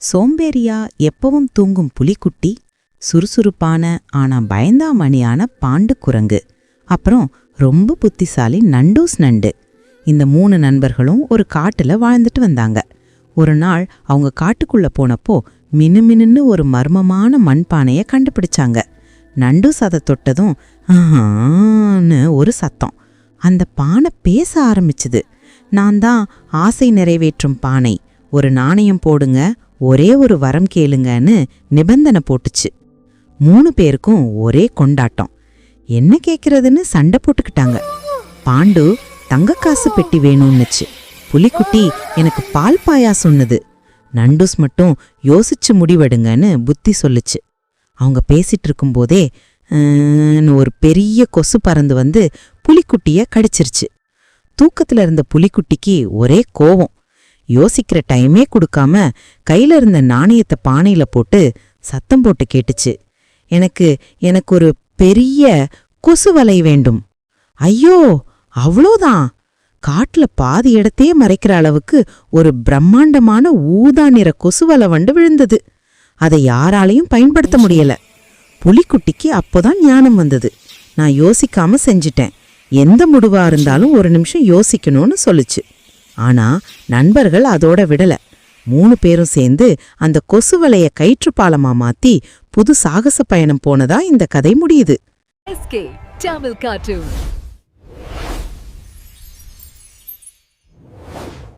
சோம்பேறியா எப்பவும் தூங்கும் புலிக்குட்டி சுறுசுறுப்பான ஆனா பயந்தாமணியான பாண்டு குரங்கு. அப்புறம் ரொம்ப புத்திசாலி நண்டூஸ் நண்டு. இந்த மூணு நண்பர்களும் ஒரு காட்டுல வாழ்ந்துட்டு வந்தாங்க. ஒரு நாள் அவங்க காட்டுக்குள்ள போனப்போ மினுமினுன்னு ஒரு மர்மமான மண்பானையை கண்டுபிடிச்சாங்க. நண்டூஸ் அதை தொட்டதும் ஆன்னு ஒரு சத்தம். அந்த பானை பேச ஆரம்பிச்சுது. நான் தான் ஆசை நிறைவேற்றும் பானை. ஒரு நாணயம் போடுங்க ஒரே ஒரு வரம் கேளுங்கன்னு நிபந்தனை போட்டுச்சு. மூணு பேருக்கும் ஒரே கொண்டாட்டம். என்ன கேட்கறதுன்னு சண்டை போட்டுக்கிட்டாங்க. பாண்டு தங்கக்காசு பெட்டி வேணும்னுச்சு. புலிக்குட்டி எனக்கு பால் பாயா சொன்னது நண்டூஸ் மட்டும் யோசிச்சு முடிவெடுங்கன்னு புத்தி சொல்லுச்சு. அவங்க பேசிட்டு இருக்கும்போதே ஒரு பெரிய கொசு பறந்து வந்து புலிக்குட்டிய கடிச்சிருச்சு தூக்கத்துல இருந்த புலிக்குட்டிக்கு ஒரே கோவம் யோசிக்கிற டைமே கொடுக்காம கையில இருந்த நாணயத்தை பானையில போட்டு சத்தம் போட்டு கேட்டுச்சு. எனக்கு எனக்கு ஒரு பெரிய கொசு வலை வேண்டும். ஐயோ அவ்வளோதான். காட்டுல பாதி இடத்தையே மறைக்கிற அளவுக்கு ஒரு பிரம்மாண்டமான ஊதா நிற கொசுவலை வண்டு விழுந்தது. அதை யாராலையும் பயன்படுத்த முடியல. புலிக்குட்டிக்கு அப்போதான் ஞானம் வந்தது. நான் யோசிக்காம செஞ்சிட்டேன். எந்த முடிவா இருந்தாலும் ஒரு நிமிஷம் யோசிக்கணும்னு சொல்லுச்சு. ஆனா நண்பர்கள் அதோட விடல. மூணு பேரும் சேர்ந்து அந்த கொசு வலைய கயிற்று மாத்தி புது சாகச பயணம் போனதா இந்த கதை முடியுது.